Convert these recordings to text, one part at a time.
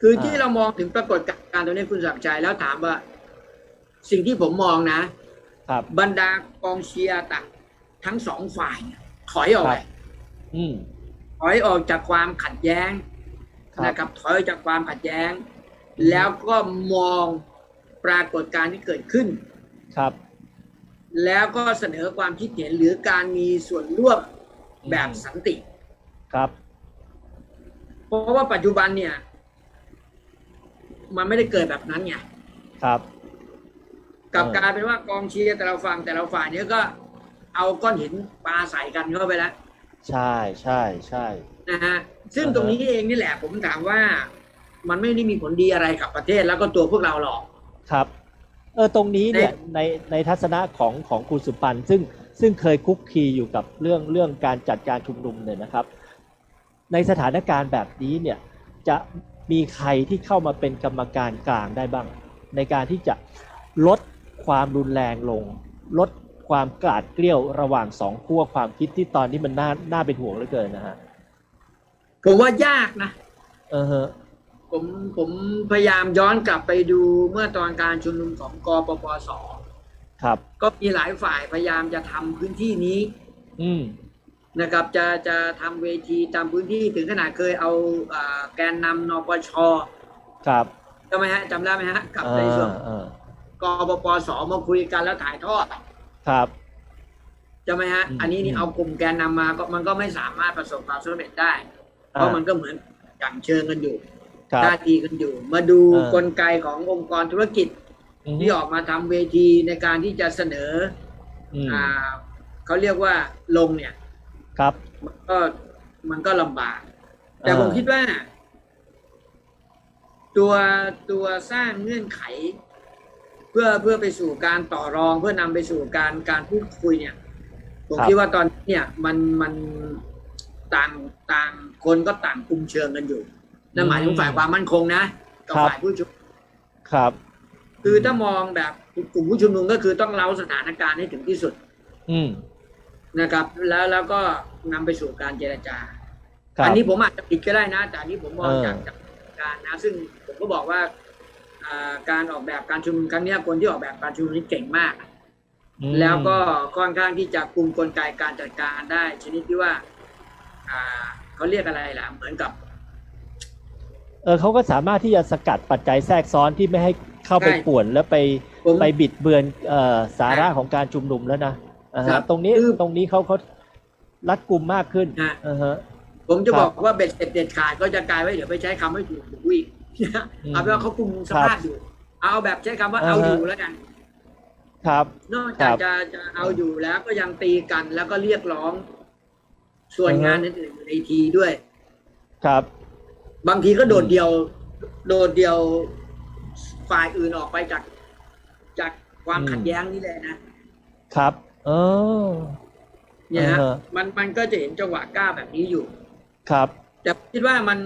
คือที่เรามองถึงปรากฏการณ์ตรงนี้คุณสักดิ์ชัยแล้วถามว่า สิ่งที่ผมมองนะ ครับ บรรดากองเชียร์ต่างทั้งสองฝ่ายเนี่ยถอยออกคไปรับอืมถอยออกจากความขัดแย้งครับนะครับถอยออกจากความขัดแย้ง แล้วก็มองปรากฏการณ์ที่เกิดขึ้นครับ แล้วก็เสนอความคิดเห็นหรือการมีส่วนร่วมแบบสันติครับ เพราะว่าปัจจุบันเนี่ย มันไม่ได้เกิดแบบนั้นไงครับ กลับเออกลายเป็นว่ากองเชียร์แต่ละฝั่งแต่ละฝ่ายเนี่ยก็เอาก้อนหินปาใส่กันเข้าไปแล้ว ใช่ใช่ใช่นะฮะซึ่งอ่าฮะตรงนี้เองนี่แหละ ผมถามว่า มันไม่ได้มีผลดีอะไรกับประเทศแล้วก็ตัวพวกเราหรอกครับเออตรงนี้เนี่ยในในทัศนะของของคุณสุปันซึ่งซึ่งเคยคุกคีอยู่กับเรื่องเรื่องการจัดการชุมนุมเนี่ยนะครับ ในสถานการณ์แบบนี้เนี่ยจะ มีใครที่เข้ามาเป็นกรรมการกลางได้บ้าง ในการที่จะลดความรุนแรงลง ลดความกลาดเกลี้ยวระหว่างสองขั้วความคิดที่ตอนนี้มันน่าน่าเป็นห่วงเหลือเกินนะฮะผมว่ายากนะเออฮะผมผมพยายามย้อนกลับไปดูเมื่อตอนการชุมนุมของกปปสครับ ก็มีหลายฝ่ายพยายามจะทำพื้นที่นี้ อืม นะครับจะจะทำเวทีตามพื้นที่ถึงขนาดเคยเอาอ่าแกนนำนปชครับจำไหมฮะจำได้ไหมฮะกับอ่าในส่วนอ่ากปปสมาคุยกันแล้วถ่ายทอดครับ จำไหมฮะอืมอันนี้นี่อืมเอากลุ่มแกนนำมาก็มันก็ไม่สามารถประสบความสำเร็จได้ เพราะมันก็เหมือนจังเชิงกันอยู่ครับ ท่าทีกันอยู่ มาดูเออกลไกขององค์กรธุรกิจอืมที่ออกมาทำเวทีในการที่จะเสนอ อืม อ่าเขาเรียกว่าลงเนี่ย ครับ มันก็มันก็ลำบาก แต่เออผมคิดว่า ตัวตัวสร้างเงื่อนไข เพื่อเพื่อไปสู่การต่อรองเพื่อนำไปสู่การการพูดคุยเนี่ย ผมคิดว่าตอนนี้เนี่ย มันมันต่างต่างคนก็ต่างกลุ่มเชิงกันอยู่นั่นหมายถึงฝ่ายความมั่นคงนะกับฝ่ายผู้ชุมนุมครับ คือถ้ามองแบบกลุ่มผู้ชุมนุมก็คือต้องเล้าสถานการณ์ให้ถึงที่สุด อืม นะครับ แล้วแล้วก็นำไปสู่การเจรจาครับอันนี้ผมอาจจะผิดก็ได้นะ แต่อันนี้ผมมองเออจากจากการนะ ซึ่งผมก็บอกว่าอ่าการออกแบบการชุมนุมครั้งเนี้ยคนที่ออกแบบการชุมนุมนี้เก่งมากอืมแล้วก็ค่อนข้างที่จะคุมกลไกการจัดการได้ ชนิดที่ว่าอ่าเขาเรียกอะไรล่ะเหมือนกับเออเขาก็สามารถที่จะสกัดปัจจัยแทรกซ้อนที่ไม่ให้เข้าไปใช่ป่วน แล้วไปผมไปบิดเบือนเอ่อสาระใช่ของการชุมนุมแล้วนะ อ่าครัฮะบตรงนี้คือ ตรงนี้เขาเขารัดกุมมากขึ้นนะอ่าฮะ ผมจะครับบอกว่าเบ็ดเสร็จเด็ดขาดก็จะกลายไว้เดี๋ยวไปใช้คำไม่ถูกหูอีกอืมเอาเป็นว่าเขาคุมสภาพอยู่ เอาแบบใช้คำว่าอ่าฮะเอาอยู่แล้วกัน ครับ นอกจากครับจะจะเอาอยู่แล้วก็ยังตีกันแล้วก็เรียกร้อง ส่วนอือฮะ งานอื่นๆอยู่ในทีด้วย ครับ บางทีก็โดดอืมเดียว โดดเดียวฝ่ายอื่นออกไปจาก จากความขัดแย้งนี่เลยนะครับ เออเนี่ยฮะอ่าฮะมันมันก็จะเห็นจังหวะกล้าแบบนี้อยู่ ครับ แต่คิดว่ามัน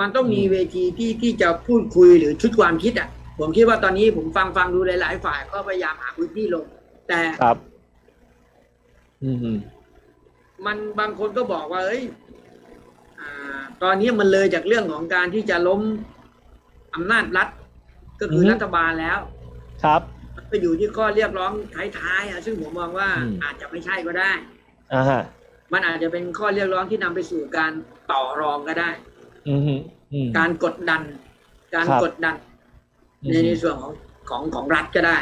มันต้องมีอืมเวทีที่ที่จะพูดคุยหรือชุดความคิดอะ ผมคิดว่าตอนนี้ผมฟังฟังดูหลาย ๆ ฝ่ายก็พยายามหาพื้นที่ลง แต่ครับ อืมมันบางคนก็บอกว่า เอ้ยอ่า ตอนนี้มันเลยจากเรื่องของการที่จะล้มอำนาจรัฐ ก็คืออฮึรัฐบาลแล้ว ครับมัน ไปอยู่ที่ข้อเรียกร้องท้ายๆอะซึ่งผมมองว่าอืม อาจจะไม่ใช่ก็ได้ อ่าฮะมันอาจจะเป็นข้อเรียกร้องที่นำไปสู่การต่อรองก็ได้ อืมอืม การกดดัน การครับ กดดัน ในในส่วนของของของรัฐก็ได้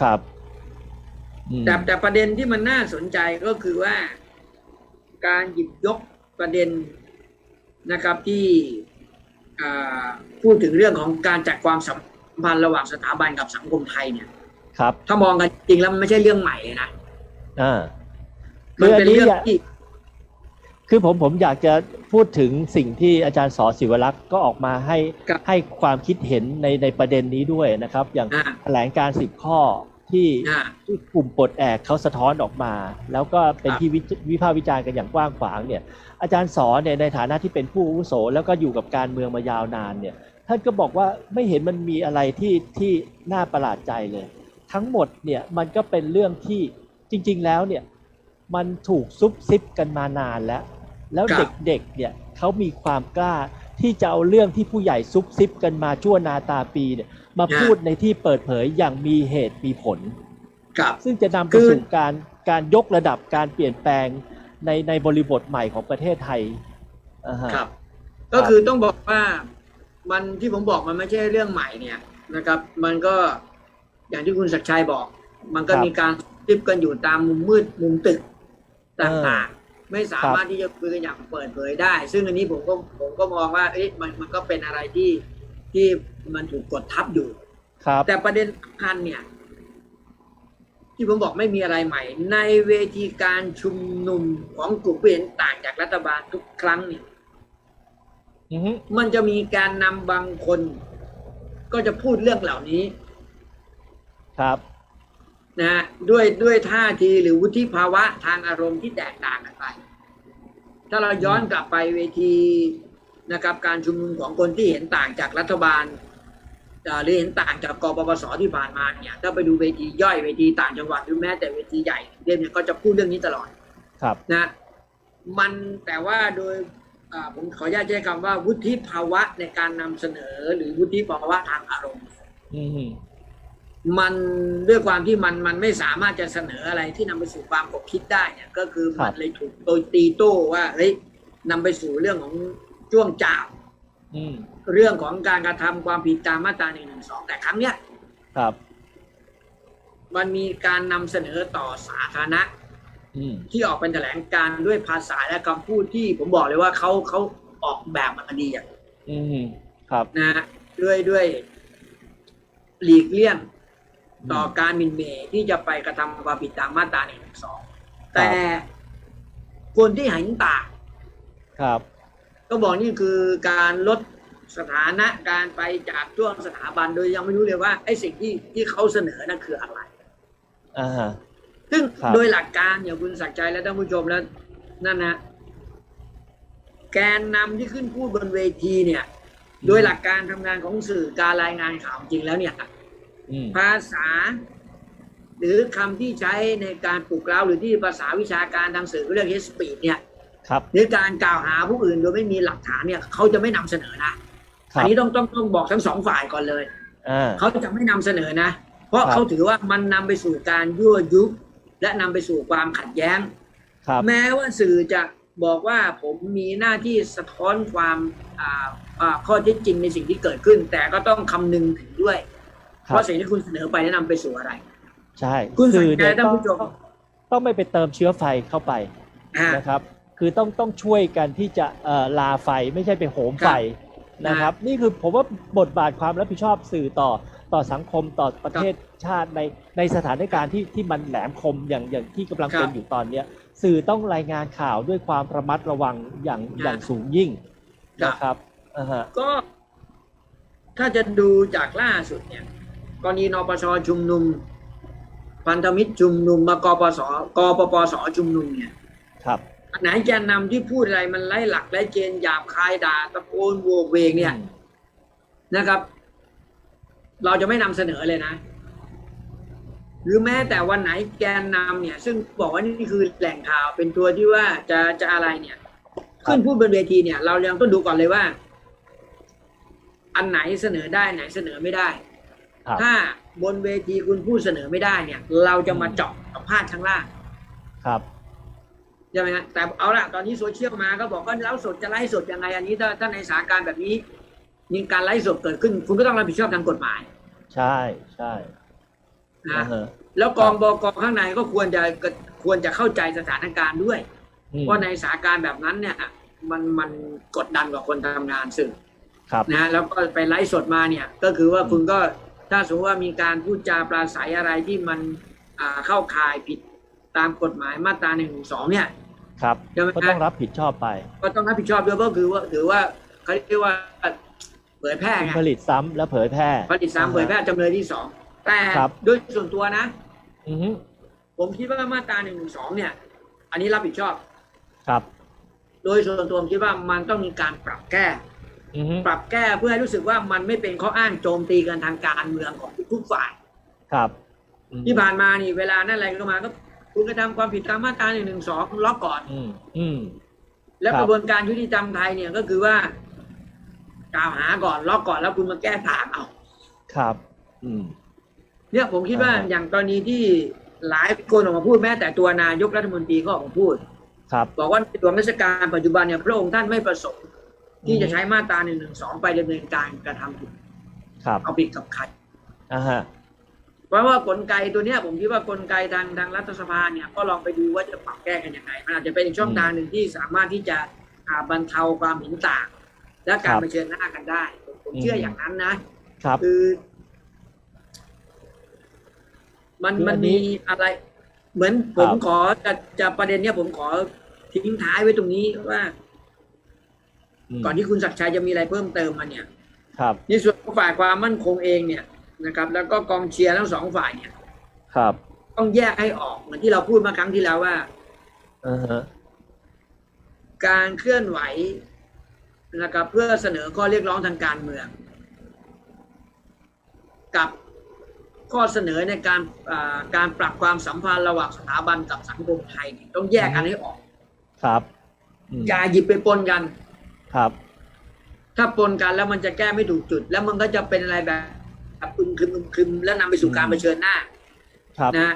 ครับอืมแต่แต่ประเด็นที่มันน่าสนใจก็คือว่า การหยิบยกประเด็นนะครับที่อ่าพูดถึงเรื่องของการจัดความสัมพันธ์ระหว่างสถาบันกับสังคมไทยเนี่ย ครับ ถ้ามองกันจริงแล้วมันไม่ใช่เรื่องใหม่เลยนะอ่าคืมันออัเป็นนนี้เรื่องอย่าที่คือผมผมอยากจะพูดถึงสิ่งที่อาจารย์สอศิวรักษ์ก็ออกมาให้ครับให้ความคิดเห็นในในประเด็นนี้ด้วยนะครับ อย่างอ่าแถลงการสิบข้อที่อ่าที่กลุ่มปลดแอกเขาสะท้อนออกมา แล้วก็เป็นครับที่วิจวิพากษ์วิจารณ์กันอย่างกว้างขวางเนี่ย อาจารย์สอนเนี่ยในฐานะที่เป็นผู้อาวุโส แล้วก็อยู่กับการเมืองมายาวนานเนี่ยท่านก็บอกว่าไม่เห็นมันมีอะไรที่ที่น่าประหลาดใจเลย ทั้งหมดเนี่ยมันก็เป็นเรื่องที่จริง ๆ แล้วเนี่ยมันถูกซุบซิบกันมานานแล้ว แล้วครับเด็กๆเนี่ยเขามีความกล้าที่จะเอาเรื่องที่ผู้ใหญ่ซุบซิบกันมาชั่วนาตาปีเนี่ยมาพูดในที่เปิดเผยอย่างมีเหตุมีผลครับซึ่งจะนำไปคือสู่การการยกระดับการเปลี่ยนแปลงในในบริบทใหม่ของประเทศไทยอ่าฮะครับ ก็คือต้องบอกว่ามันที่ผมบอกมันไม่ใช่เรื่องใหม่เนี่ยนะครับ มันก็ อย่างที่คุณศักดิ์ชัยบอก มันก็มีการติบกันอยู่ตามมุมมืดมุมตึกต่างๆไม่สามารถที่จะคุยกันอย่างเปิดเผยได้ ซึ่งอันนี้ผมก็ผมก็มองว่าเอ๊ะมันมันก็เป็นอะไรที่ที่มันถูกกดทับอยู่ครับ แต่ประเด็นสำคัญเนี่ย ที่ผมบอกไม่มีอะไรใหม่ ในเวทีการชุมนุมของกลุ่มผู้เห็นต่างจากรัฐบาลทุกครั้งเนี่ยอือฮึมันจะมีการนำบางคน ก็จะพูดเรื่องเหล่านี้ ครับนะฮะด้วยด้วยท่าทีหรือวุฒิภาวะทางอารมณ์ที่แตกต่างกันไป ถ้าเราย้อนกลับไปเวทีนะครับการชุมนุมของคนที่เห็นต่างจากรัฐบาลเอ่อหรือเห็นต่างจากกปปสที่ผ่านมาเนี่ยถ้าไปดูเวทีย่อยเวทีต่างจังหวัดหรือแม้แต่เวทีใหญ่เรื่องเนี่ยก็จะพูดเรื่องนี้ตลอดครับนะมันแต่ว่าโดยอ่าผมขออนุญาตใช้คำว่าวุฒิภาวะในการนำเสนอหรือวุฒิภาวะทางอารมณ์อือฮึ มันด้วยความที่มันมันไม่สามารถจะเสนออะไรที่นำไปสู่ความกบคิดได้เนี่ยก็คือมันเลยถูกโดยตีโต้ว่าเฮ้ยนำไปสู่เรื่องของจ้วงจาบอืมเรื่องของการกระทำความผิดตามมาตราหนึ่งหนึ่งสองแต่ครั้งเนี้ยครับ มันมีการนำเสนอต่อสาธารณะอืมที่ออกเป็นแถลงการณ์ด้วยภาษาและคำพูดที่ผมบอกเลยว่าเขาเขาออกแบบมาดีอะอืมครับนะฮะด้วยด้วย หลีกเลี่ยง ต่อการหมินเหมที่จะไปกระทำความผิดตามมาตราหนึ่งสองแต่คนที่เห็นต่างครับ ก็บอกนี่คือการลดสถานะการไปจากช่วงสถาบันโดยยังไม่รู้เลยว่าไอ้สิ่งที่ที่เขาเสนอนั่นคืออะไรอ่าฮะซึ่งครับโดยหลักการอย่างคุณศักดิ์ใจและท่านผู้ชมแล้วนั่นนะแกนนำที่ขึ้นพูดบนเวทีเนี่ย โดยหลักการทำงานของสื่อการรายงานข่าวจริงแล้วเนี่ย อืมภาษา หรือคำที่ใช้ในการปลุกเร้าหรือที่ภาษาวิชาการทางสื่อเขาเรียก hate speech เนี่ย ครับ หรือการกล่าวหาผู้อื่นโดยไม่มีหลักฐานเนี่ยเขาจะไม่นำเสนอนะครัอับนนี้ต้องต้องต้องบอกทั้งสองฝ่ายก่อนเลย อ่า เขาจะไม่นำเสนอนะ เพราะครับ เขาถือว่ามันนำไปสู่การยั่วยุและนำไปสู่ความขัดแย้ง ครับ แม้ว่าสื่อจะบอกว่าผมมีหน้าที่สะท้อนความอ่าอ่าข้อเท็จจริงในสิ่งที่เกิดขึ้น แต่ก็ต้องคำนึงถึงด้วยครับ ว่าสิ่งที่คุณเสนอไปแนะนำไปสู่อะไร ใช่คุณสื่อเนี่ยสังเกตท่านต้องผู้ชมต้องไม่ไปเติมเชื้อไฟเข้าไปอ่านะครับ คือต้องต้องช่วยกันที่จะเอ่อลาไฟไม่ใช่ไปโหมไฟครับนะครับ นี่คือผมว่าบทบาทความรับผิดชอบสื่อต่อต่อสังคมต่อประเทศชาติในในสถานการณ์ที่ที่มันแหลมคมอย่างอย่างที่กำลังครับเป็นอยู่ตอนเนี้ย สื่อต้องรายงานข่าวด้วยความระมัดระวังอย่างครับอย่างสูงยิ่งครับนะครับอ่าฮะก็ ถ้าจะดูจากล่าสุดเนี่ย กรณีนปชชุมนุม พันธมิตรชุมนุมมากปสกปปสชุมนุมเนี่ยครับอันไหนแกนนำที่พูดอะไรมันไร้หลักไร้เกณฑ์หยาบคายด่าตะโกนโวกเวกเนี่ยอืมนะครับ เราจะไม่นำเสนอเลยนะ หรือแม้แต่วันไหนแกนนำเนี่ย ซึ่งบอกว่านี่คือแหล่งข่าวเป็นตัวที่ว่าจะจะอะไรเนี่ย ขึ้นพูดบนเวทีเนี่ย เรายังต้องดูก่อนเลยว่า อันไหนเสนอได้ไหนเสนอไม่ได้ ครับถ้าบนเวทีคุณพูดเสนอไม่ได้เนี่ย เราจะมาเจาะกับพาดข้างล่างครับใช่ไหมฮะแต่เอาละตอนนี้โซเชียลมาก็บอกว่าแล้วสดจะไลฟ์สดยังไงอันนี้ถ้าถ้าในสถานการณ์แบบนี้มีการไลฟ์สดเกิดขึ้น คุณก็ต้องรับผิดชอบทางกฎหมาย ใช่ใช่นะอ่าฮะแล้วกองบกข้างในก็ควรจะควรจะเข้าใจสถานการณ์ด้วยอืมว่าในสถานการณ์แบบนั้นเนี่ยมันมันกดดันกว่าคนทำงานสื่อครับนะฮะแล้วก็ไปไลฟ์สดมาเนี่ย ก็คือว่าอืมคุณก็ ถ้าสมมติว่ามีการพูดจาปราศัยอะไรที่มันอ่าเข้าข่ายผิดตามกฎหมายมาตราหนึ่งสองเนี่ยครับใช่ไหมฮะก็ต้องรับผิดชอบไป ก็ต้องรับผิดชอบด้วยเพราะคือว่าถือว่าเขาเรียกว่าเผยแพร่ไงผลิตซ้ำและเผยแพร่ผลิตสามเผยแพร่จำเลยที่สองแต่ครับโดยส่วนตัวนะอือฮึผมคิดว่ามาตราหนึ่งสองเนี่ย อันนี้รับผิดชอบครับ โดยส่วนตัวผมคิดว่ามันต้องมีการปรับแก้อือฮึ ปรับแก้เพื่อให้รู้สึกว่ามันไม่เป็นข้ออ้างโจมตีกันทางการเมืองของทุกๆฝ่าย ครับอืมที่ผ่านมานี่เวลานั่นอะไรก็มาก็คุณกระทำความผิดตามมาตราหนึ่งหนึ่งสองล็อกก่อน อืมอืมและครับกระบวนการยุติธรรมไทยเนี่ยก็คือว่ากล่าวหาก่อนล็อกก่อนแล้วคุณมาแก้ต่างเอา ครับ อืม เนี่ยผมคิดว่าอ่าฮะอย่างกรณีที่หลายคนออกมาพูดแม้แต่ตัวนายกรัฐมนตรีก็ออกมาพูด ครับ บอกว่าในหลวงราชการปัจจุบันเนี่ยพระองค์ท่านไม่ประสงค์ ที่จะใช้มาตราหนึ่งหนึ่งสองไปดำเนินการกระทำผิดครับเอาผิดกับใครอ่าฮะเพราะว่ากลไกตัวเนี้ยผมคิดว่ากลไกทางทางรัฐสภาเนี่ยก็ลองไปดูว่าจะปรับแก้กันยังไงมันอาจจะเป็นอีกช่องทางหนึ่งที่สามารถที่จะอ่าบรรเทาความเห็นต่าง และการเผชิญหน้ากันได้ผมผมเชื่ออย่างนั้นนะครับคือ มันคืออัมันนนี้มีอะไร เหมือนผมครับขอจะจะประเด็นเนี้ยผมขอทิ้งท้ายไว้ตรงนี้ว่าม ก่อนที่คุณศักดิ์ชัยจะมีอะไรเพิ่มเติมมาเนี่ย ครับในส่วนของฝ่ายความมั่นคงเองเนี่ยนะครับ แล้วก็กองเชียร์ทั้งสองฝ่ายเนี่ย ครับ ต้องแยกให้ออกเหมือนที่เราพูดมาครั้งที่แล้วว่าอ่าฮะการเคลื่อนไหวนะครับ เพื่อเสนอข้อเรียกร้องทางการเมือง กับข้อเสนอในการอ่าการปรับความสัมพันธ์ระหว่างสถาบันกับสังคมไทยเนี่ยต้องแยกกันให้ออก ครับอืมอย่าหยิบไปปนกัน ครับ ถ้าปนกันแล้วมันจะแก้ไม่ถูกจุด แล้วมันก็จะเป็นอะไรแบบอึมครึมอึมครึมแล้วนำไปสู่การเผชิญหน้าครับนะฮะ